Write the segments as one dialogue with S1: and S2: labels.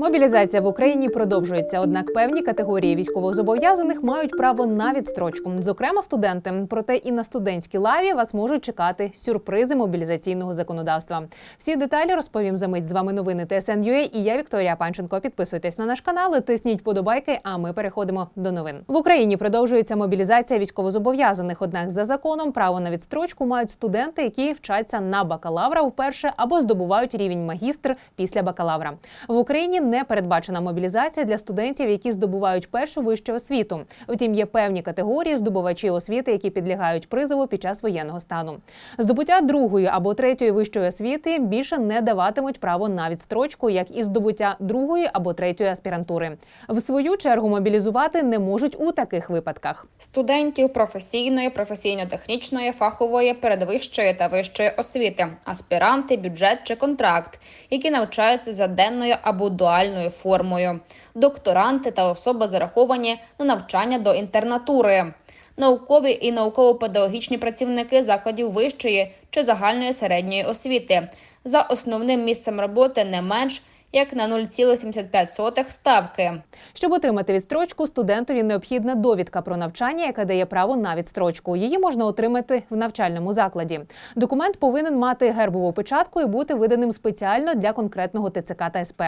S1: Мобілізація в Україні продовжується, однак певні категорії військовозобов'язаних мають право на відстрочку, зокрема студенти. Проте і на студентській лаві вас можуть чекати сюрпризи мобілізаційного законодавства. Всі деталі розповім за мить. З вами новини ТСН.UA і я Вікторія Панченко. Підписуйтесь на наш канал, тисніть подобайки. А ми переходимо до новин. В Україні продовжується мобілізація військовозобов'язаних. Однак за законом право на відстрочку мають студенти, які вчаться на бакалавра вперше або здобувають рівень магістр після бакалавра. В Україні не передбачена мобілізація для студентів, які здобувають першу вищу освіту. Втім, є певні категорії здобувачі освіти, які підлягають призову під час воєнного стану. Здобуття другої або третьої вищої освіти більше не даватимуть право на відстрочку, як і здобуття другої або третьої аспірантури. В свою чергу мобілізувати не можуть у таких випадках.
S2: студентів професійної, професійно-технічної, фахової, передвищої та вищої освіти, аспіранти, бюджет чи контракт, які навчаються за денною або дуальною формою, докторанти та особи зараховані на навчання до інтернатури. Наукові і науково-педагогічні працівники закладів вищої чи загальної середньої освіти за основним місцем роботи не менш як на 0,75 ставки.
S1: Щоб отримати відстрочку, студентові необхідна довідка про навчання, яка дає право на відстрочку. Її можна отримати в навчальному закладі. Документ повинен мати гербову печатку і бути виданим спеціально для конкретного ТЦК та СП.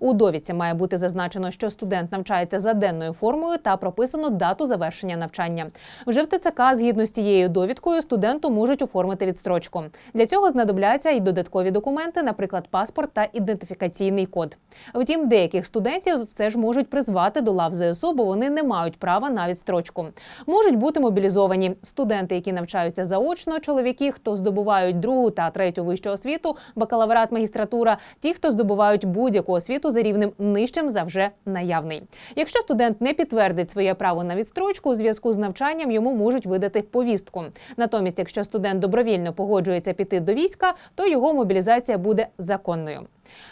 S1: У довідці має бути зазначено, що студент навчається за денною формою та прописано дату завершення навчання. Вже в ТЦК, згідно з цією довідкою, студенту можуть оформити відстрочку. Для цього знадобляться й додаткові документи, наприклад, паспорт та ідентифікаційний код. Втім, деяких студентів все ж можуть призвати до лав ЗСУ, бо вони не мають права на відстрочку. Можуть бути мобілізовані студенти, які навчаються заочно, чоловіки, хто здобувають другу та третю вищу освіту, бакалаврат, магістратура, ті, хто здобувають будь-яку освіту за рівнем нижчим за вже наявний. Якщо студент не підтвердить своє право на відстрочку у зв'язку з навчанням, йому можуть видати повістку. Натомість, якщо студент добровільно погоджується піти до війська, то його мобілізація буде законною.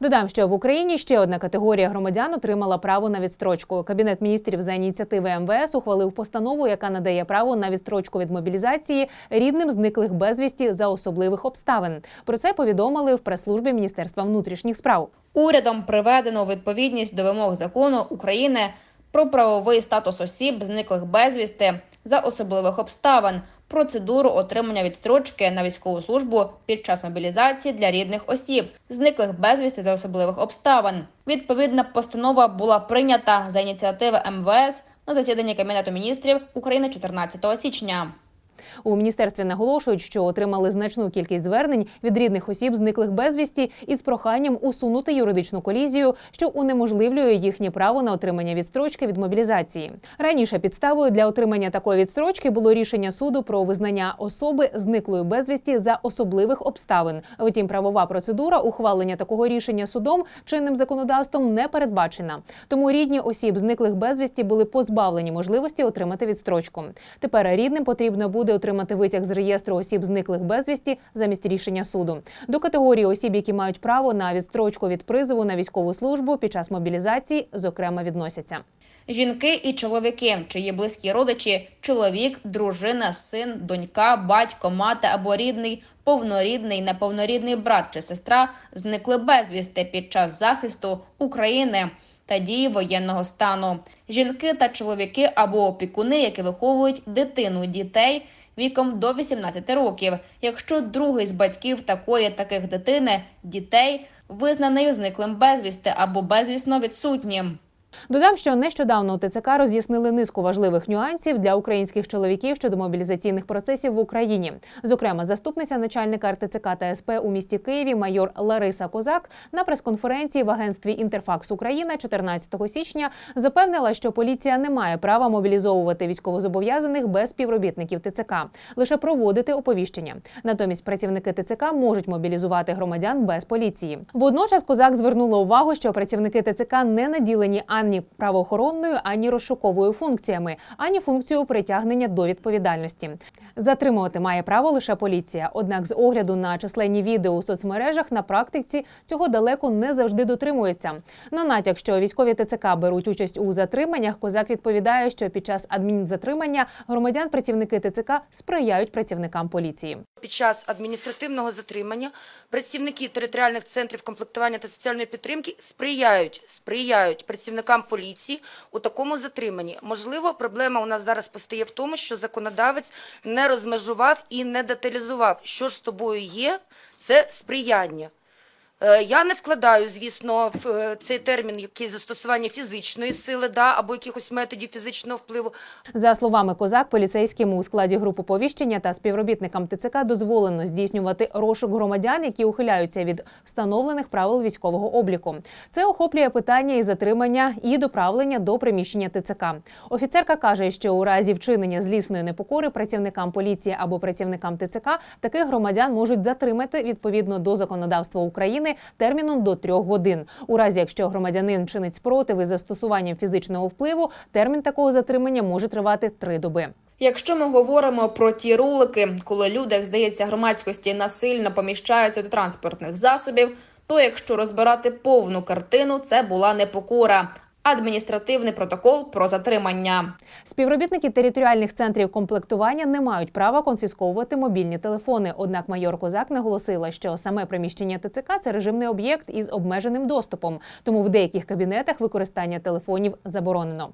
S1: Додам, що в Україні ще одна категорія громадян отримала право на відстрочку. Кабінет міністрів за ініціативи МВС ухвалив постанову, яка надає право на відстрочку від мобілізації рідним зниклих безвісті за особливих обставин. Про це повідомили в прес-службі Міністерства внутрішніх справ.
S2: Урядом приведено відповідність до вимог закону України про правовий статус осіб, зниклих безвісти за особливих обставин, процедуру отримання відстрочки на військову службу під час мобілізації для рідних осіб, зниклих безвісти за особливих обставин. Відповідна постанова була прийнята за ініціативи МВС на засіданні Кабінету міністрів України 14 січня.
S1: У міністерстві наголошують, що отримали значну кількість звернень від рідних осіб, зниклих безвісті, із проханням усунути юридичну колізію, що унеможливлює їхнє право на отримання відстрочки від мобілізації. Раніше підставою для отримання такої відстрочки було рішення суду про визнання особи зниклої безвісті за особливих обставин. Втім, правова процедура ухвалення такого рішення судом чинним законодавством не передбачена. Тому рідні осіб, зниклих безвісті, були позбавлені можливості отримати відстрочку. Тепер рідним потрібно буде отримати витяг з реєстру осіб, зниклих безвісті замість рішення суду. До категорії осіб, які мають право на відстрочку від призову на військову службу під час мобілізації, зокрема відносяться.
S2: Жінки і чоловіки, чиї близькі родичі, чоловік, дружина, син, донька, батько, мати або рідний, повнорідний, неповнорідний брат чи сестра зникли безвісти під час захисту України та дії воєнного стану. Жінки та чоловіки або опікуни, які виховують дитину дітей віком до 18 років, якщо другий з батьків такої таких дитини дітей визнаний зниклим безвісти або безвісно відсутнім.
S1: Додам, що нещодавно у ТЦК роз'яснили низку важливих нюансів для українських чоловіків щодо мобілізаційних процесів в Україні. Зокрема, заступниця начальника РТЦК та СП у місті Києві майор Лариса Козак на прес-конференції в агентстві Інтерфакс Україна 14 січня запевнила, що поліція не має права мобілізовувати військовозобов'язаних без співробітників ТЦК, лише проводити оповіщення. Натомість працівники ТЦК можуть мобілізувати громадян без поліції. Водночас Козак звернула увагу, що працівники ТЦК не наділені ані правоохоронною, ані розшуковою функціями, ані функцією притягнення до відповідальності. Затримувати має право лише поліція. Однак, з огляду на численні відео у соцмережах на практиці цього далеко не завжди дотримується. На натяк, що військові ТЦК беруть участь у затриманнях, козак відповідає, що під час адмінзатримання громадян працівники ТЦК сприяють працівникам поліції.
S3: Під час адміністративного затримання працівники територіальних центрів комплектування та соціальної підтримки сприяють, сприяють працівникам поліції у такому затриманні. Можливо, проблема у нас зараз постає в тому, що законодавець не розмежував і не деталізував, що ж з тобою є, це сприяння. Е, Я не вкладаю, звісно, в е, цей термін якийсь застосування фізичної сили да, або якихось методів фізичного впливу.
S1: За словами козак, поліцейським у складі групи повіщення та співробітникам ТЦК дозволено здійснювати розшук громадян, які ухиляються від встановлених правил військового обліку. Це охоплює питання і затримання, і доправлення до приміщення ТЦК. Офіцерка каже, що у разі вчинення злісної непокори працівникам поліції або працівникам ТЦК таких громадян можуть затримати відповідно до законодавства України терміном до трьох годин. У разі, якщо громадянин чинить спротив із застосуванням фізичного впливу, термін такого затримання може тривати три доби.
S2: Якщо ми говоримо про ті ролики, коли люди, як здається, громадськості насильно поміщаються до транспортних засобів, то якщо розбирати повну картину, це була непокора. Адміністративний протокол про затримання.
S1: Співробітники територіальних центрів комплектування не мають права конфісковувати мобільні телефони. Однак майор Козак наголосила, що саме приміщення ТЦК це режимний об'єкт із обмеженим доступом, тому в деяких кабінетах використання телефонів заборонено.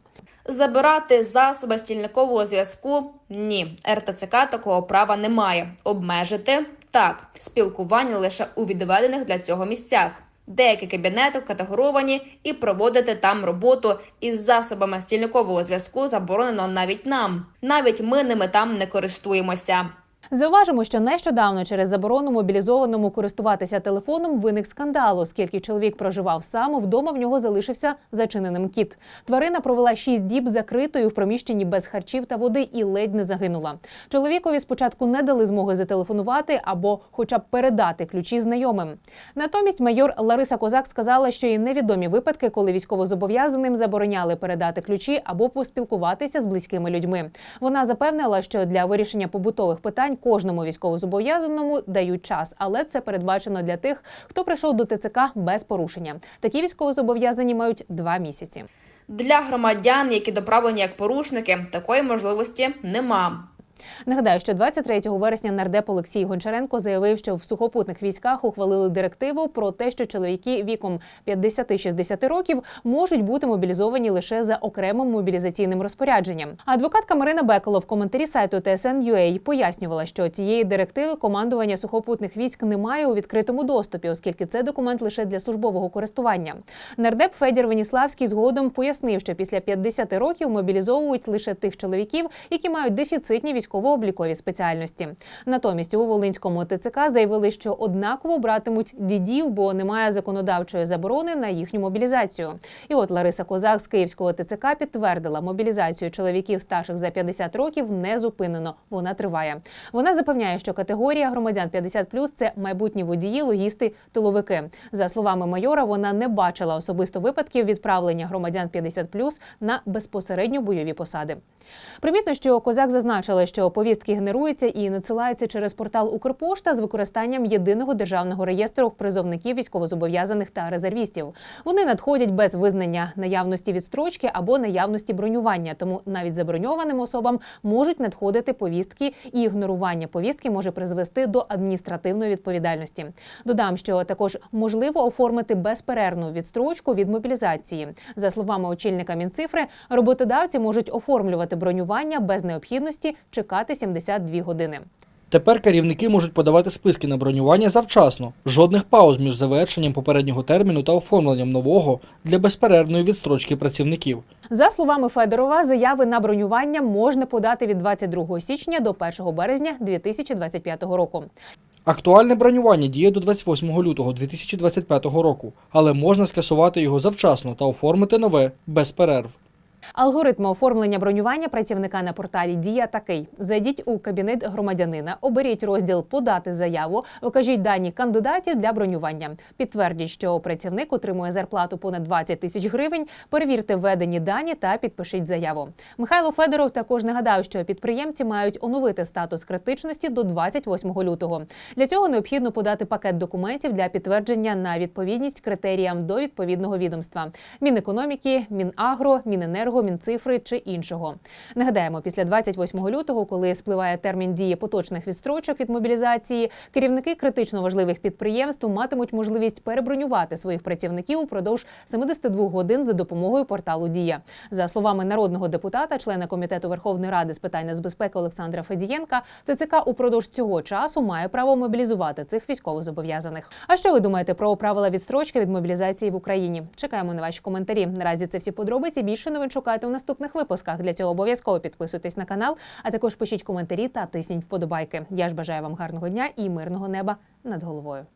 S2: Забирати засоби стільникового зв'язку ні. РТЦК такого права не має. Обмежити так, спілкування лише у відведених для цього місцях. Деякі кабінети категоровані і проводити там роботу із засобами стільникового зв'язку заборонено навіть нам. Навіть ми ними там не користуємося.
S1: Зауважимо, що нещодавно через заборону мобілізованому користуватися телефоном виник скандал, оскільки чоловік проживав сам, вдома в нього залишився зачиненим кіт. Тварина провела шість діб закритою в приміщенні без харчів та води і ледь не загинула. Чоловікові спочатку не дали змоги зателефонувати або, хоча б передати ключі знайомим. Натомість майор Лариса Козак сказала, що є невідомі випадки, коли військовозобов'язаним забороняли передати ключі або поспілкуватися з близькими людьми. Вона запевнила, що для вирішення побутових питань кожному військовозобов'язаному дають час, але це передбачено для тих, хто прийшов до ТЦК без порушення. Такі військовозобов'язані мають два місяці.
S2: Для громадян, які доправлені як порушники, такої можливості нема.
S1: Нагадаю, що 23 вересня нардеп Олексій Гончаренко заявив, що в сухопутних військах ухвалили директиву про те, що чоловіки віком 50-60 років можуть бути мобілізовані лише за окремим мобілізаційним розпорядженням. Адвокатка Марина Беколо в коментарі сайту TSN.ua пояснювала, що цієї директиви командування сухопутних військ немає у відкритому доступі, оскільки це документ лише для службового користування. Нардеп Федір Веніславський згодом пояснив, що після 50 років мобілізовують лише тих чоловіків, які мають дефіцитні військово-облікові спеціальності. Натомість у Волинському ТЦК заявили, що однаково братимуть дідів, бо немає законодавчої заборони на їхню мобілізацію. І от Лариса Козак з Київського ТЦК підтвердила, мобілізацію чоловіків старших за 50 років не зупинено. Вона триває. Вона запевняє, що категорія громадян 50+, – це майбутні водії, логісти, тиловики. За словами майора, вона не бачила особисто випадків відправлення громадян 50+, на безпосередньо бойові посади. Примітно, що козак зазначила, що повістки генеруються і надсилаються через портал Укрпошта з використанням єдиного державного реєстру призовників військовозобов'язаних та резервістів. Вони надходять без визнання наявності відстрочки або наявності бронювання. Тому навіть заброньованим особам можуть надходити повістки, і ігнорування повістки може призвести до адміністративної відповідальності. Додам, що також можливо оформити безперервну відстрочку від мобілізації. За словами очільника Мінцифри, роботодавці можуть оформлювати бронювання без необхідності чекати 72 години.
S4: Тепер керівники можуть подавати списки на бронювання завчасно, жодних пауз між завершенням попереднього терміну та оформленням нового для безперервної відстрочки працівників.
S1: За словами Федорова, заяви на бронювання можна подати від 22 січня до 1 березня 2025 року.
S4: Актуальне бронювання діє до 28 лютого 2025 року, але можна скасувати його завчасно та оформити нове без перерв.
S1: Алгоритм оформлення бронювання працівника на порталі Дія такий: зайдіть у кабінет громадянина, оберіть розділ Подати заяву, вкажіть дані кандидатів для бронювання. Підтвердіть, що працівник отримує зарплату понад 20 тисяч гривень. Перевірте введені дані та підпишіть заяву. Михайло Федоров також нагадав, що підприємці мають оновити статус критичності до 28 лютого. Для цього необхідно подати пакет документів для підтвердження на відповідність критеріям до відповідного відомства Мінекономіки, Мінагро, Міненерго, Мінцифри чи іншого. Нагадаємо, після 28 лютого, коли спливає термін дії поточних відстрочок від мобілізації, керівники критично важливих підприємств матимуть можливість перебронювати своїх працівників упродовж 72 годин за допомогою порталу Дія. За словами народного депутата, члена комітету Верховної Ради з питань нацбезпеки Олександра Федієнка, ТЦК упродовж цього часу має право мобілізувати цих військовозобов'язаних. А що ви думаєте про правила відстрочки від мобілізації в Україні? Чекаємо на ваші коментарі. Наразі це всі подробиці. Більше новин шукайте у наступних випусках. Для цього обов'язково підписуйтесь на канал, а також пишіть коментарі та тисніть вподобайки. Я ж бажаю вам гарного дня і мирного неба над головою.